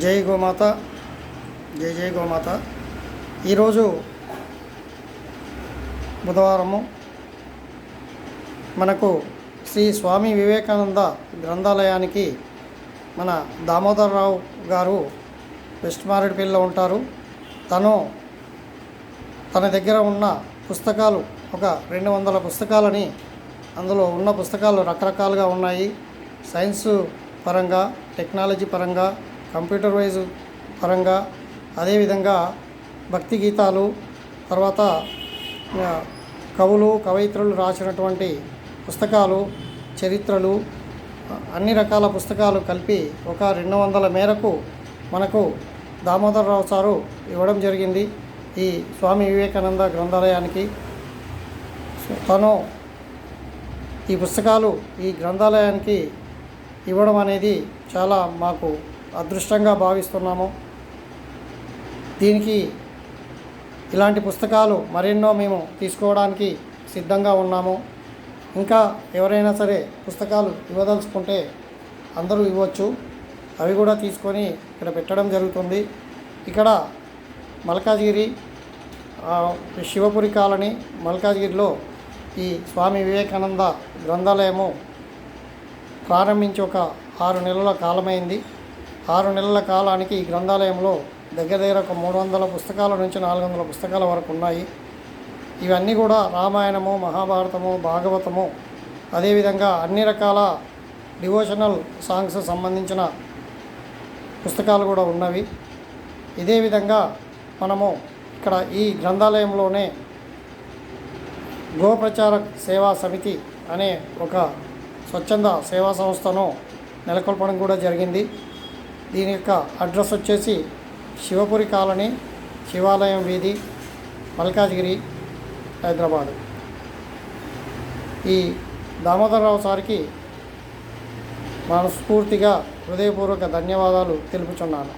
జై గోమాత జై జై గోమాత. ఈరోజు బుధవారము మనకు శ్రీ స్వామి వివేకానంద గ్రంథాలయానికి మన దామోదరరావు గారు వెస్ట్ మారేడుపల్లిలో ఉంటారు. తను తన దగ్గర ఉన్న పుస్తకాలు ఒక రెండు వందల పుస్తకాలని అందులో ఉన్న పుస్తకాలు రకరకాలుగా ఉన్నాయి. సైన్స్ పరంగా టెక్నాలజీ పరంగా కంప్యూటర్ వైజ్ పరంగా అదేవిధంగా భక్తి గీతాలు తర్వాత కవులు కవయిత్రులు రాసినటువంటి పుస్తకాలు చరిత్రలు అన్ని రకాల పుస్తకాలు కలిపి ఒక రెండు వందల మేరకు మనకు దామోదరరావు సారు ఇవ్వడం జరిగింది ఈ స్వామి వివేకానంద గ్రంథాలయానికి. తను ఈ పుస్తకాలు ఈ గ్రంథాలయానికి ఇవ్వడం అనేది చాలా మాకు అదృష్టంగా భావిస్తున్నాము. దీనికి ఇలాంటి పుస్తకాలు మరెన్నో మేము తీసుకోవడానికి సిద్ధంగా ఉన్నాము. ఇంకా ఎవరైనా సరే పుస్తకాలు ఇవ్వదలుచుకుంటే అందరూ ఇవ్వచ్చు. అవి కూడా తీసుకొని ఇక్కడ పెట్టడం జరుగుతుంది. ఇక్కడ మల్కాజిగిరి శివపురి కాలనీ మల్కాజిగిరిలో ఈ స్వామి వివేకానంద గ్రంథాలయము ప్రారంభించి ఒక ఆరు నెలల కాలమైంది. ఆరు నెలల కాలానికి ఈ గ్రంథాలయంలో దగ్గర దగ్గర ఒక మూడు వందల పుస్తకాల నుంచి నాలుగు వందల పుస్తకాల వరకు ఉన్నాయి. ఇవన్నీ కూడా రామాయణము మహాభారతము భాగవతము అదేవిధంగా అన్ని రకాల డివోషనల్ సాంగ్స్ సంబంధించిన పుస్తకాలు కూడా ఉన్నవి. ఇదే విధంగా మనము ఇక్కడ ఈ గ్రంథాలయంలోనే గోప్రచారక్ సేవా సమితి అనే ఒక స్వచ్ఛంద సేవా సంస్థను నెలకొల్పడం కూడా జరిగింది. దీని యొక్క అడ్రస్ వచ్చేసి శివపురి కాలనీ శివాలయం వీధి మల్కాజ్గిరి హైదరాబాద్. ఈ దామోదరరావు సార్కి మనస్ఫూర్తిగా హృదయపూర్వక ధన్యవాదాలు తెలుపుచున్నాను.